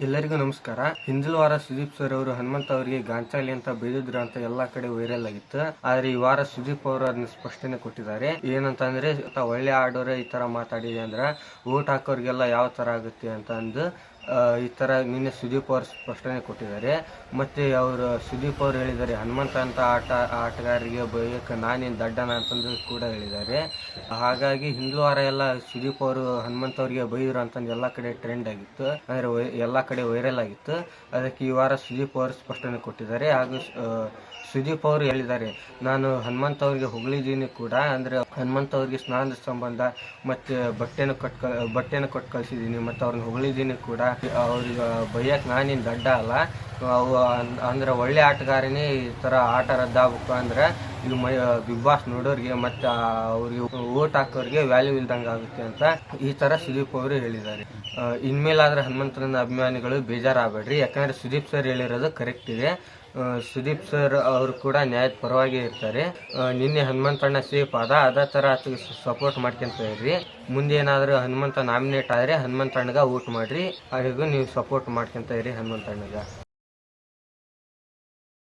ಎಲ್ಲರಿಗೂ ನಮಸ್ಕಾರ. ಹಿಂದಿನ ವಾರ ಸುದೀಪ್ ಸರ್ ಅವರು ಹನುಮಂತ ಅವರಿಗೆ ಗಾಂಚಾಲಿ ಅಂತ ಬೈದಿದ್ರು ಅಂತ ಎಲ್ಲಾ ಕಡೆ ವೈರಲ್ ಆಗಿತ್ತು. ಆದ್ರೆ ಈ ವಾರ ಸುದೀಪ್ ಅವರು ಅದನ್ನ ಸ್ಪಷ್ಟನೆ ಕೊಟ್ಟಿದ್ದಾರೆ. ಏನಂತಂದ್ರೆ ತ- ಒಳ್ಳೆ ಆಡೋರೆ ಈ ತರ ಮಾತಾಡಿದೆ ಅಂದ್ರ, ಓಟ್ ಹಾಕೋರ್ಗೆಲ್ಲ ಯಾವ ತರ ಆಗುತ್ತೆ ಅಂತ ಅಂದು ಈ ಥರ ನಿನ್ನೆ ಸುದೀಪ್ ಅವರು ಸ್ಪಷ್ಟನೆ ಕೊಟ್ಟಿದ್ದಾರೆ. ಮತ್ತು ಅವರು, ಸುದೀಪ್ ಅವರು ಹೇಳಿದ್ದಾರೆ, ಹನುಮಂತ ಅಂತ ಆಟ, ಆಟಗಾರರಿಗೆ ಬೈಯಕ್ಕೆ ನಾನೇನು ದಡ್ಡನ ಅಂತಂದು ಕೂಡ ಹೇಳಿದ್ದಾರೆ. ಹಾಗಾಗಿ ಹಿಂದೂ ವಾರ ಎಲ್ಲ ಸುದೀಪ್ ಅವರು ಹನುಮಂತ ಅವರಿಗೆ ಬೈದ್ರು ಅಂತಂದು ಎಲ್ಲ ಕಡೆ ಟ್ರೆಂಡ್ ಆಗಿತ್ತು. ಅಂದರೆ ಎಲ್ಲ ಕಡೆ ವೈರಲ್ ಆಗಿತ್ತು. ಅದಕ್ಕೆ ಈ ವಾರ ಸುದೀಪ್ ಅವರು ಸ್ಪಷ್ಟನೆ ಕೊಟ್ಟಿದ್ದಾರೆ. ಹಾಗೂ ಸುದೀಪ್ ಅವರು ಹೇಳಿದ್ದಾರೆ, ನಾನು ಹನುಮಂತ ಅವರಿಗೆ ಹೊಗಳಿದ್ದೀನಿ ಕೂಡ. ಅಂದ್ರೆ ಹನುಮಂತ ಅವರಿಗೆ ಸ್ನಾನದ ಸಂಬಂಧ ಮತ್ತು ಬಟ್ಟೆನ ಕೊಟ್ಟು ಕ- ಬಟ್ಟೆನ ಕೊಟ್ಟು ಕಳಿಸಿದ್ದೀನಿ, ಮತ್ತು ಅವ್ರನ್ನ ಹೊಗಳಿದ್ದೀನಿ ಕೂಡ. ಅವ್ರಿಗೆ ಬೈಯಕ್ಕೆ ನಾನೇನು ದಡ್ಡ ಅಲ್ಲ. ಅವು ಅಂದ್ರೆ ಒಳ್ಳೆ ಆಟಗಾರನೇ ಈ ತರ ಆಟ ರದ್ದಾಗಬೇಕು ಅಂದ್ರೆ ಇದು ಮೈ ಬಿಗ್ ಬಾಸ್ ನೋಡೋರಿಗೆ ಮತ್ತೆ ಅವ್ರಿಗೆ ಓಟ್ ಹಾಕೋರಿಗೆ ವ್ಯಾಲ್ಯೂ ಇಲ್ದಂಗೆ ಆಗುತ್ತೆ ಅಂತ ಈ ತರ ಸುದೀಪ್ ಅವರು ಹೇಳಿದ್ದಾರೆ. ಇನ್ಮೇಲಾದ್ರೆ ಹನುಮಂತನ ಅಭಿಮಾನಿಗಳು ಬೇಜಾರಾಗಬೇಡ್ರಿ. ಯಾಕಂದ್ರೆ ಸುದೀಪ್ ಸರ್ ಹೇಳಿರೋದು ಕರೆಕ್ಟ್ ಇದೆ. ಸುದೀಪ್ ಸರ್ ಅವರು ಕೂಡ ನ್ಯಾಯದ ಪರವಾಗಿ ಇರ್ತಾರೆ. ನಿನ್ನೆ ಹನುಮಂತಣ್ಣ ಸೇಫ್ ಆದ, ಅದೇ ತರ ಸಪೋರ್ಟ್ ಮಾಡ್ಕೊಂತ ಇರ್ರಿ ಮುಂದೆ ಏನಾದ್ರು ಹನುಮಂತ ನಾಮಿನೇಟ್ ಆದ್ರೆ ಹನುಮಂತಣ್ಣಗ ಊಟ ಮಾಡ್ರಿ. ಹಾಗೂ ನೀವು ಸಪೋರ್ಟ್ ಮಾಡ್ಕೊಂತ ಇರಿ ಹನುಮಂತಣ್ಣಗ.